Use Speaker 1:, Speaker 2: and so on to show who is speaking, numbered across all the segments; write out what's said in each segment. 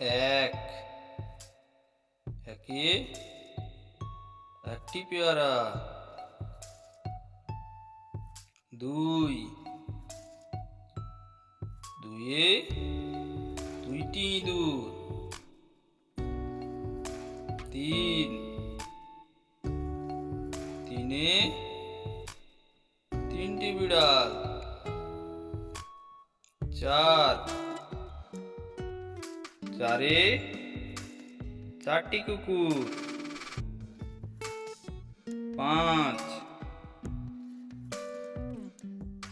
Speaker 1: এক। একে একটি পেয়ারা। দুই। দুয়ে দুইটি ইঁদুর। তিন। তিনে তিনটি বিড়াল। চার। চারে চারটি কুকুর। পাঁচ।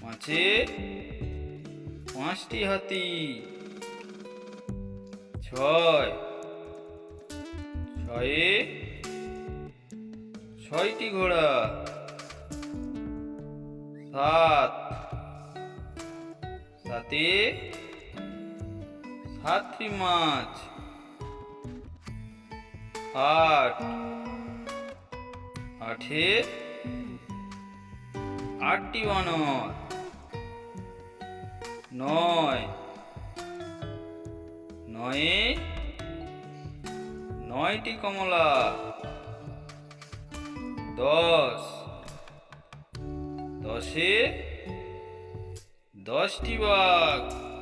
Speaker 1: পাঁচে পাঁচটি হাতি। ছয়। ছয়ে ছয়টি ঘোড়া। সাত। সাতে সাতটি মাছ। আট। আঠে আটটি বানর। নয়। নয়ে। নয়টি কমলা। দশ। দশে। দশটি বাঘ।